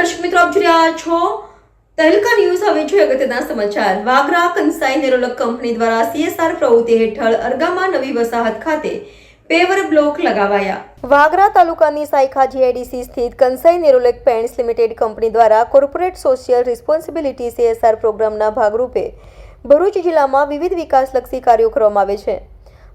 દર્શક મિત્રો, આપ જોઈ રહ્યા છો તહેલકા ન્યૂઝ. હવે જોઈએ અગત્યના સમાચાર. વાગરા કંસાઈ નેરોલક કંપની દ્વારા સીએસઆર પ્રવૃત્તિ હેઠળ અરગામા નવી વસાહત ખાતે પેવર બ્લોક લગાવાયા. વાગરા તાલુકાની સાયખા જીઆઈડીસી સ્થિત Kansai Nerolac paints limited company દ્વારા કોર્પોરેટ સોશિયલ રિસ્પોન્સિબિલિટી સીએસઆર પ્રોગ્રામના ભાગરૂપે ભરૂચ જિલ્લામાં વિવિધ વિકાસલક્ષી કાર્યો કરવામાં આવે છે.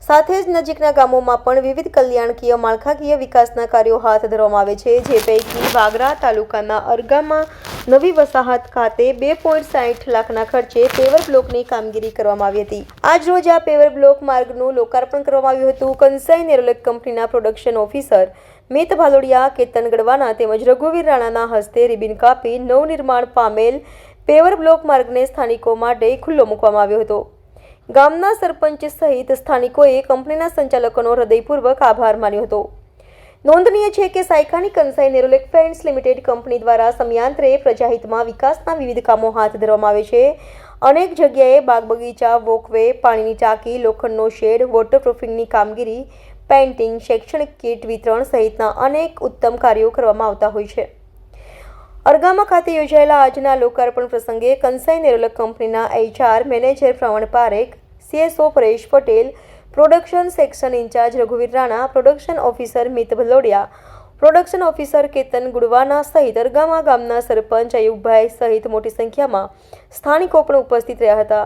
સાથે જ નજીકના ગામોમાં પણ વિવિધ કલ્યાણકીય માળખાકીય વિકાસના કાર્યો હાથ ધરવામાં આવે છે, જે પૈકી વાગરા તાલુકાના અરગામાં નવી વસાહત ખાતે બે પોઈન્ટ સાઠ લાખના ખર્ચે પેવર બ્લોકની કામગીરી કરવામાં આવી હતી. આજ રોજ આ પેવર બ્લોક માર્ગનું લોકાર્પણ કરવામાં આવ્યું હતું. કંસાઈ નેરોલેક કંપનીના પ્રોડક્શન ઓફિસર મિત ભાલોડિયા, કેતન ગઢવાના તેમજ રઘુવીર રાણાના હસ્તે રિબિન કાપી નવનિર્માણ પામેલ પેવર બ્લોક માર્ગને સ્થાનિકો માટે ખુલ્લો મૂકવામાં આવ્યો હતો. ગામના સરપંચ સહિત સ્થાનિકોએ કંપનીના સંચાલકોનો હૃદયપૂર્વક આભાર માન્યો હતો. નોંધનીય છે કે સાયખાની Kansai Nerolac paints limited company દ્વારા સમયાંતરે પ્રજાહિતમાં વિકાસના વિવિધ કામો હાથ ધરવામાં આવે છે. અનેક જગ્યાએ બાગ બગીચા વોકવે, પાણીની ટાંકી, લોખંડનો શેડ, વોટરપ્રૂફિંગની કામગીરી, પેઇન્ટિંગ, શૈક્ષણિક કીટ વિતરણ સહિતના અનેક ઉત્તમ કાર્યો કરવામાં આવતા હોય છે. અરગામા ખાતે યોજાયેલા આજના લોકાર્પણ પ્રસંગે કંસાઈ નેરોલક કંપનીના HR manager Pravan Parekh CSO Paresh Patel production section incharge રઘુવીર Rana production officer Mit Bhalodiya production officer Ketan Gudwana સહિત અરગામા ગામના સરપંચ અયુબભાઈ સહિત મોટી સંખ્યામાં સ્થાનિકો પણ ઉપસ્થિત રહ્યા હતા.